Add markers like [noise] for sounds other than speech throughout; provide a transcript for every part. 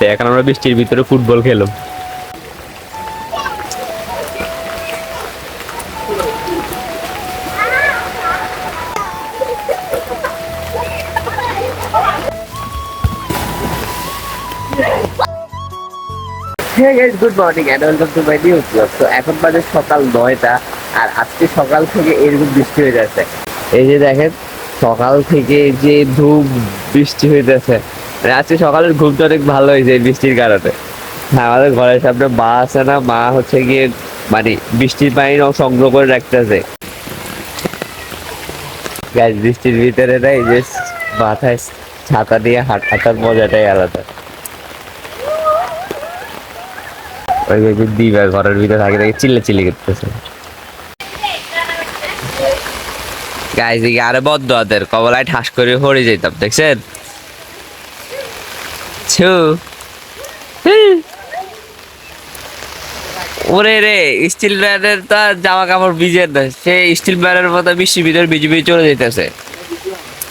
আনতে এখন আমরা বৃষ্টির ভিতরে ফুটবল খেলাম হ্যাঁ good morning and welcome to my new blog তো এখন বাজে সকাল নয়টা আর আজকে সকাল থেকে এরকম বৃষ্টি হয়ে যাচ্ছে। এই যে দেখেন, সকাল থেকে যে ধূপ বৃষ্টি হইতেছে। মানে আজকে সকালের ঘুমটা অনেক ভালো হয়েছে এই বৃষ্টির কারণে। আমাদের ঘরের সামনে মা আছে না, মা হচ্ছে গিয়ে মানে বৃষ্টির পানি সংগ্রহ করে রাখতেছে। গাছ বৃষ্টির ভিতরে না এই যে মাথায় ছাতা দিয়ে হাট হাঁটার মজাটাই আলাদা। ওই দিবা ঘরের ভিতরে থাকে থাকে চিল্লা চিল্লি করতেছে। গাইজ আরে বদ্ধ আদের কবলায় ঠাস করে হরে যেতাম, দেখছেন? ছু। ওরে রে স্টিল ব্যানের তো আর জামা কাপড় ভিজে না। সে স্টিল ব্যানের মতো বৃষ্টির ভিতরে ভিজে ভিজে চলে যেতেছে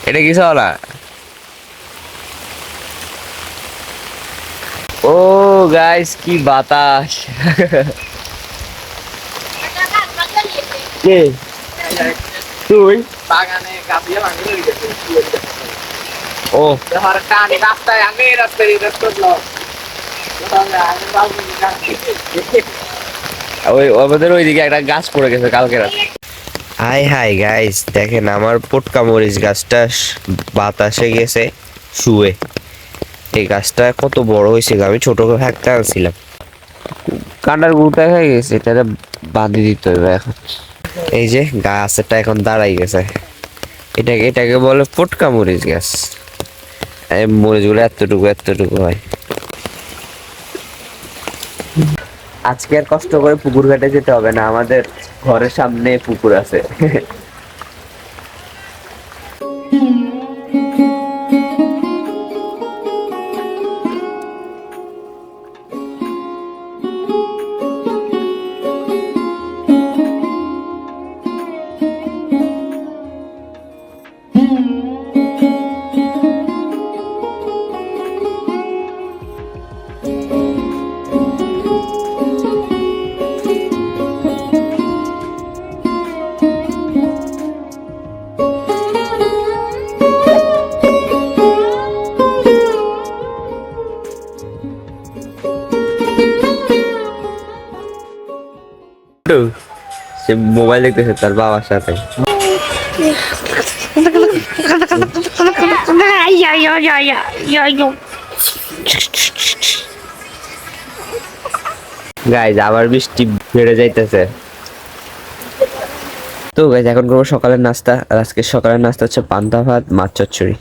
এটা কিছু হলো না ও গাইস কি বাতাস। কে? তুই? বাগানে ও। রাস্তায় আমি রাস্তায় রেস করল ওই আমাদের ওইদিকে একটা গাছ পড়ে গেছে কালকে রাতে। হাই হাই গাইস দেখেন আমার পটকা মরিচ গাছটা বাতাসে গেছে শুয়ে। এই গাছটা কত বড় হয়েছে আমি ছোট একটা আনছিলাম। কাঁটার গুড়টা হয়ে গেছে এটা বাঁধি দিতে হবে এখন। এই যে গাছটা এখন দাঁড়াই গেছে। এটাকে এটাকে বলে পটকা মরিচ গাছ। এই মরিচগুলো এতটুকু এতটুকু হয়। আজকে আর কষ্ট করে পুকুর ঘাটে যেতে হবে না, আমাদের ঘরের সামনে পুকুর আছে। [laughs] সে মোবাইল দেখতেছে তার বাবার সাথে. গাইজ আবার বৃষ্টি বেড়ে যাইতেছে। তো গাইজ এখন করব সকালের নাস্তা আর আজকে সকালের নাস্তা হচ্ছে পান্তা ভাত মাছ চচ্চড়ি।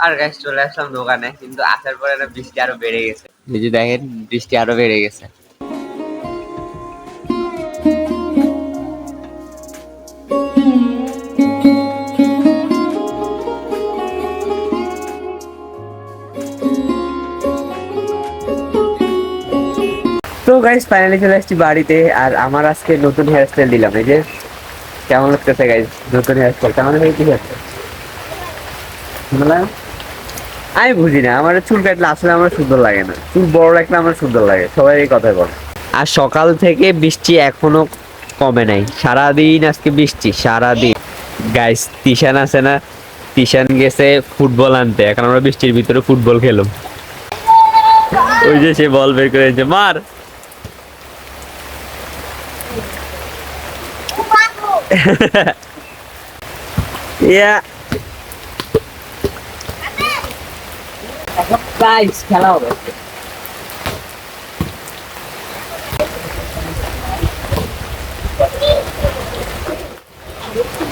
আর গাইজ চলে আসলাম দোকানে কিন্তু আসার পরে না বৃষ্টি আরও বেড়ে গেছে। এই যে দেখেন বৃষ্টি আরও বেড়ে গেছে। গাইজ ফাইনালি চলে আসছি বাড়িতে, আর আমার আজকে নতুন হেয়ার স্টাইল দিলাম। এই যে, কেমন লাগতেছে গাইজ নতুন হেয়ার স্টাইল কেমন লাগে কি হচ্ছে আমি বুঝি না, আমার চুল কাটলে আসলে আমার সুন্দর লাগে না। চুল বড় রাখলে আমার সুন্দর লাগে, সবাই এই কথা বলে। আর সকাল থেকে বৃষ্টি এখনও কমে নাই। সারাদিন আজকে বৃষ্টি, সারাদিন। গাইস তিশান আছে না? তিশান গেছে ফুটবল আনতে, এখন আমরা বৃষ্টির ভিতরে ফুটবল খেলাম। ওই যে সে বল বের করে মার! ইয়া গাইস খেলা হবে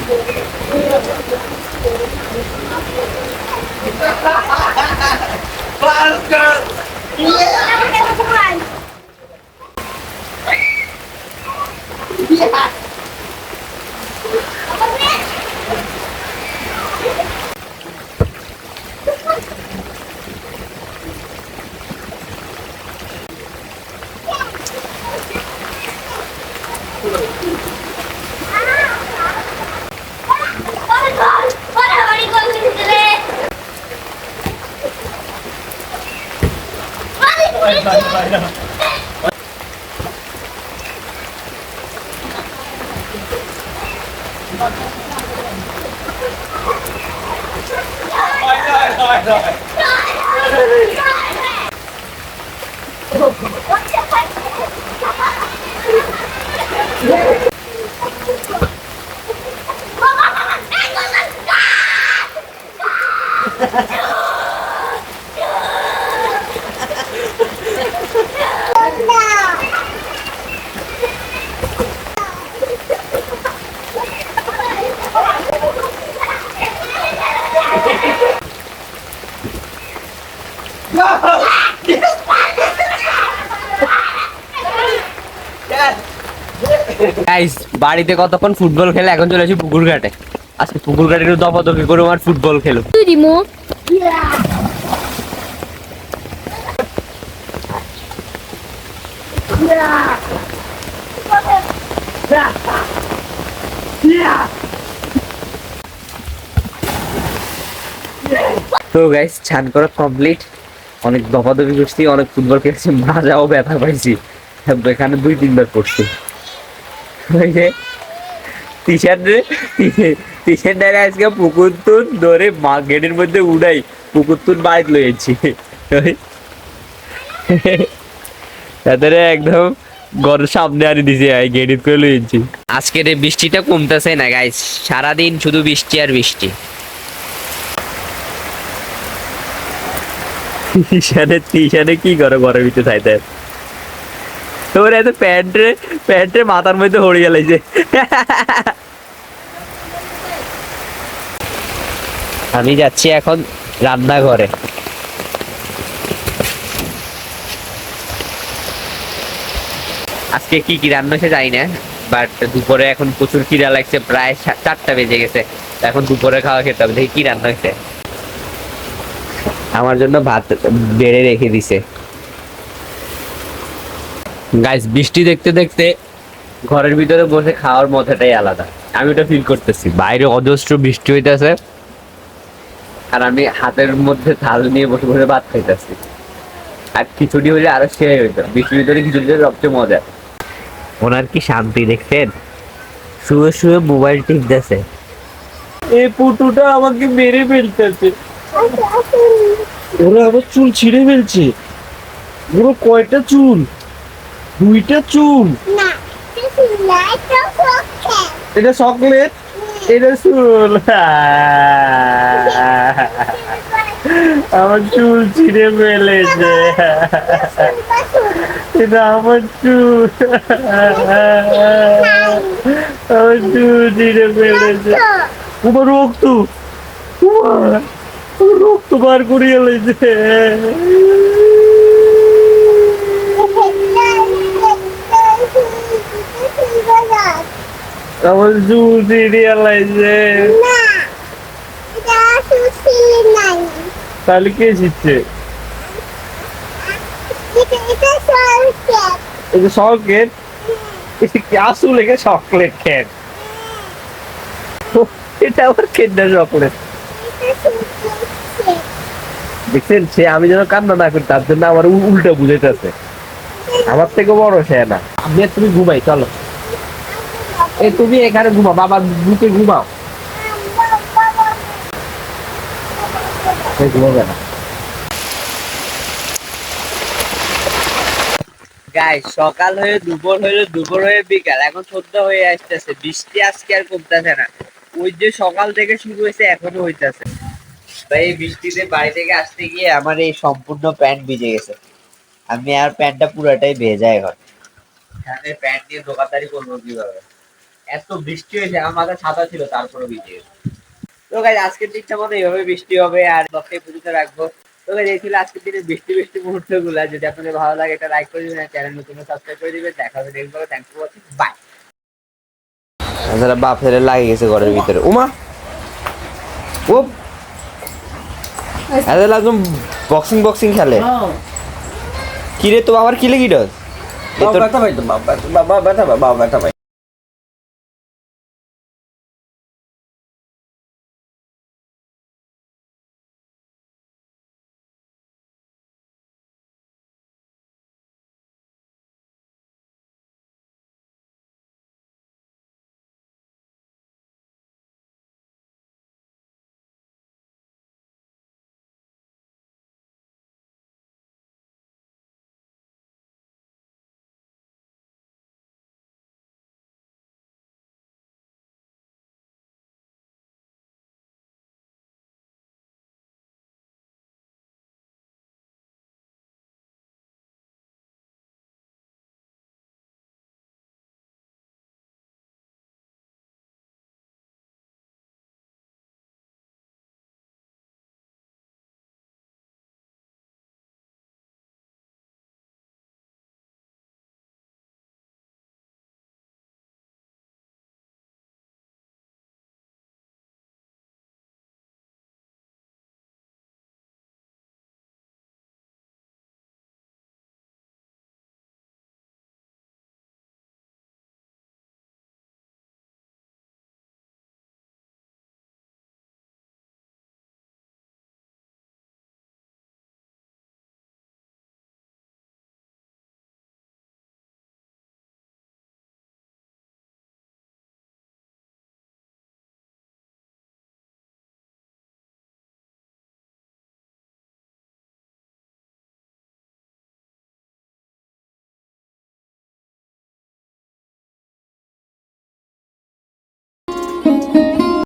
Vale, ไม่ได้ไม่ได้ไม่ได้ গাইস বাড়িতে কতক্ষণ ফুটবল খেলে? এখন চলে আসি পুকুর ঘাটে। আজকে পুকুর ঘাটে একটু দপাদপি করে আমার ফুটবল খেলো. তো গাইস ছান করা কমপ্লিট অনেক দপাদপি করছি অনেক ফুটবল খেলছি মা মাজাও ব্যথা পাইছি। এখানে দুই তিনবার পড়ছি। টি শার্টে টি শার্টে আজকে পুকুর তুন ধরে মা গেটের মধ্যে উড়াই পুকুর তুন বাড়িতে লইছি তাদের একদম ঘরের সামনে আনি দিছে আই গেডিট করে লইছি আজকের এই বৃষ্টিটা কমতেছে না গাইস সারাদিন শুধু বৃষ্টি আর বৃষ্টি। টিশানে টিশানে কি করে ঘরের ভিতরে চাইতে তোর এত প্যান্টে প্যান্টে মাথার মধ্যে হড়ে গেলাইছে আমি যাচ্ছি এখন রান্নাঘরে। আজকে কি কি রান্না সে জানি না বাট দুপুরে এখন প্রচুর খিদা লাগছে, প্রায় চারটা বেজে গেছে। এখন দুপুরে খাওয়া খেতে হবে, দেখি কি রান্না হয়েছে। আমার জন্য ভাত বেড়ে রেখে দিছে। গাইস বৃষ্টি দেখতে দেখতে ঘরের ভিতরে বসে খাওয়ার মজাটাই আলাদা। আমি ওটা ফিল করতেছি। বাইরে অজস্র বৃষ্টি হইতেছে আর আমি হাতের মধ্যে থাল নিয়ে বসে বসে ভাত খাইতেছি। আর খিচুড়ি হলে আরও সে হইতো। বৃষ্টির ভিতরে খিচুড়িটা সবচেয়ে মজা। ওনার কি শান্তি দেখছেন? শুয়ে শুয়ে মোবাইল টিপতেছে। এই পুটুটা আমাকে মেরে ফেলতেছে। ওরা আবার চুল ছিঁড়ে ফেলছে। ওরা কয়টা চুল? দুইটা চুল। না. এটা চকলেট। এটা চুল। আমার চুল ছিঁড়ে ফেলেছে। এটা আমার চুল। আমার চুল ছিঁড়ে ফেলেছে। তোমার রক্ত। তোমার রক্ত বার করিয়ে লেছে চুল ছিঁড়ে লাইছে তাহলে কে ছিচ্ছে এই যে চকলেট আসু লেগে চকলেট খেন এটা আবার কেন্দ্র চকলেট দেখছেন, সে আমি যেন কান্না না করি, তার জন্য আমার উল- উল্টা বুঝাইতেছে। আমার থেকে বড় সে না। আমি তুমি ঘুমাই, চলো। এই তুমি এখানে ঘুমাও বাবা বুকে ঘুমাও। ঘুমাবে না। গাই সকাল হয়ে দুপুর হইল দুপুর হয়ে বিকাল। এখন সন্ধ্যা হয়ে আসতেছে। বৃষ্টি আজকে আর কমতেছে না। ওই যে সকাল থেকে শুরু হয়েছে এখনও হইতাছে। ভাই এই বৃষ্টিতে বাড়ি থেকে আসতে গিয়ে আমার এই সম্পূর্ণ প্যান্ট ভিজে গেছে। আমি আর প্যান্টটা পুরাটাই ভেজা এখন। এখানে প্যান্ট দিয়ে দোকানদারি করব কীভাবে? এত বৃষ্টি হয়েছে আমার মাথায় ছাতা ছিল তারপরে ভিজে তো গাই আজকের দিনটা মতো এইভাবে বৃষ্টি হবে আর দশটায় পুজোতে রাখব। তো গাইজ এই ছিল আজকের দিনে বৃষ্টি বৃষ্টি মুহূর্তগুলা যদি আপনাদের ভালো লাগে এটা লাইক করে দিবেন চ্যানেল নতুন সাবস্ক্রাইব করে দিবেন। দেখা হবে নেক্সট ব্লগে থ্যাংকস ফর ওয়াচিং বাই তাছাড়া বাপ ফেলে লাগে গেছে ঘরের ভিতরে। উমা! ও এদের একদম বক্সিং বক্সিং খেলে। কিরে তো আবার কিলে কি ডস বাবা ব্যথা পাই তো বাবা বাবা ব্যথা বাবা ব্যথা পাই